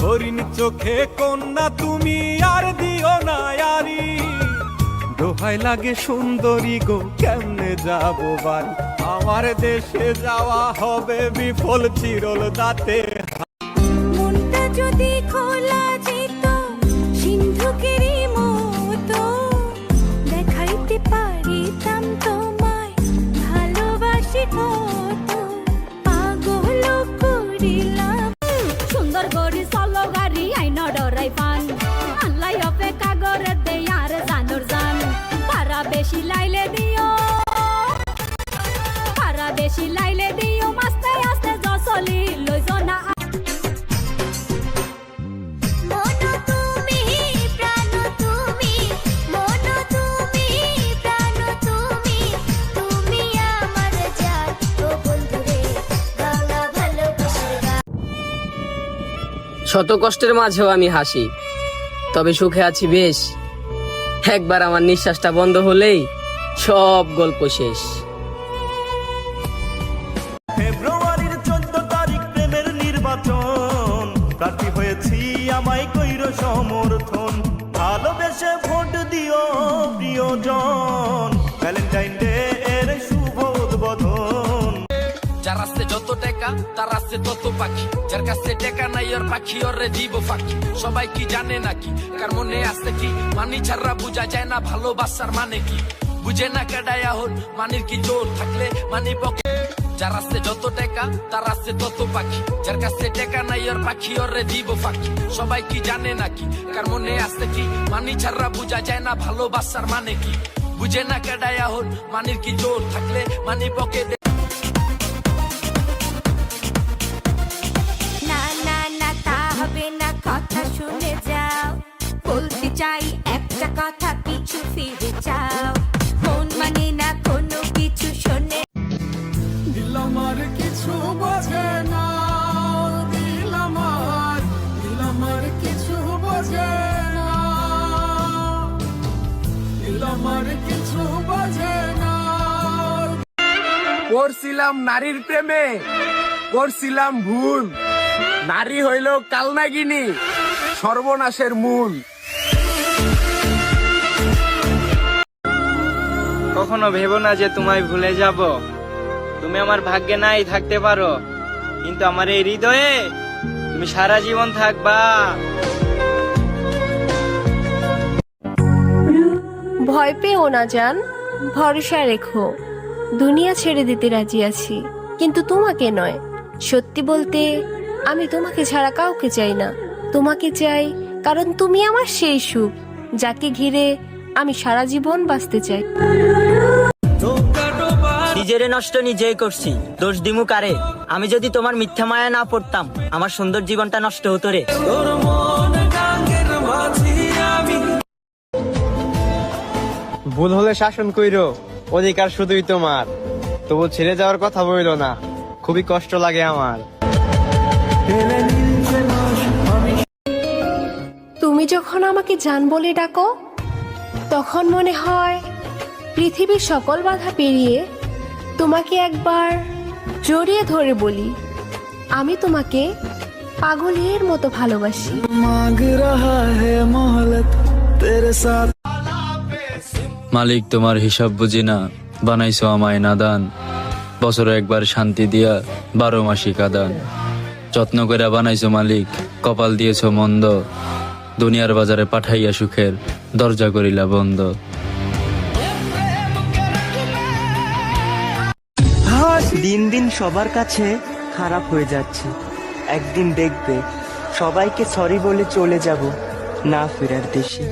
হরিণ চোখে কন্যা, তুমি আর দিও না আরি। দোহাই লাগে সুন্দরী গো, কেমনে যাব বাড়ি? আমার দেশে যাওয়া হবে বিফল চিরল দাতে মনটা যদি খোলা যেত মতো, দেখাইতে পারিতাম তোমায়, ভালোবাসি লাইলে দিও মাস্তে আস্তে জসলি লইজো না। মন তুমি প্রাণ তুমি মন তুমি প্রাণ তুমি তুমি আমার জান ও বন্ধুরে গঙ্গা ভালোবাসার গান শত কষ্টের মাঝেও আমি হাসি তবে সুখে আছি বেশ। একবার আমার নিঃশ্বাসটা বন্ধ হলেই সব গল্প শেষ। টাকা? তার আছে তত পাখি, যার কাছে টাকা নাই, ওর পাখি ওরে দিব ফাঁকি। সবাই কি জানে নাকি? কার মনে আছে কি? মানি ছাড়া বোঝা যায় না, ভালোবাসার মানে কি? বুঝে না কেডায় হন, মানির কি জোর থাকলে মানি পকে যার আছে যত টাকা, তার আছে তত পাখি। যার কাছে টাকা নাই, ওর পাখি ওরে দিব ফাঁকি। সবাই কি জানে নাকি? কার মনে আছে কি? মানি ছাড়া বোঝা যায় না, ভালোবাসার মানে কি? বুঝে না কেডায় হন, মানির কি জোর থাকলে মানি পকে চাই একটা কথা পিছু ফিরে যাও মন মানে না কোনো কিছু শোনে। দিলামার কিছু বোঝে না দিলামার দিলামার কিছু বোঝে না। কিছু বোঝে না। পড়ছিলাম নারীর প্রেমে করছিলাম ভুল। নারী হইল কালনাগিনী সর্বনাশের মূল। কখনো ভেবো না যে তোমায় ভুলে যাব। তুমি আমার ভাগ্যে নাই থাকতে পারো, কিন্তু আমার এই হৃদয়ে তুমি সারা জীবন থাকবা। ভয় পেও না, জান। ভরসা রেখো। দুনিয়া ছেড়ে দিতে রাজি আছি, কিন্তু তোমাকে নয়। সত্যি বলতে, আমি তোমাকে ছাড়া কাউকে চাই না। তোমাকে চাই কারণ তুমি আমার সেই সুখ, যাকে ঘিরে আমি সারা জীবন বাঁচতে চাই। নিজেরে নষ্ট নিজেই করছি। দোষ দিমু কারে? আমি যদি তোমার মিথ্যা মায়া না পড়তাম আমার সুন্দর জীবনটা নষ্ট হতো রে। ভুল হলে শাসন কইরো অধিকার শুধুই তোমার। তবু ছেড়ে যাওয়ার কথা বইল না খুবই কষ্ট লাগে আমার। তুমি যখন আমাকে জান বলে ডাকো তখন মনে হয় পৃথিবীর সকল বাধা পেরিয়ে তোমাকে একবার জড়িয়ে ধরে বলি আমি তোমাকে পাগলের মতো ভালোবাসি। মালিক তোমার হিসাব বুঝি না। বানাইছো আমায় নাদান। বছরে একবার শান্তি দিয়া বারো মাসি কাদান। যত্ন করে বানাইছো মালিক কপাল দিয়েছ মন্দ। দুনিয়ার বাজারে পাঠাইয়া সুখের দরজা করিলা বন্ধ। দিন দিন সবার কাছে খারাপ হয়ে যাচ্ছে। একদিন দেখবে সবাইকে সরি বলে চলে যাব না ফেরার দেশে।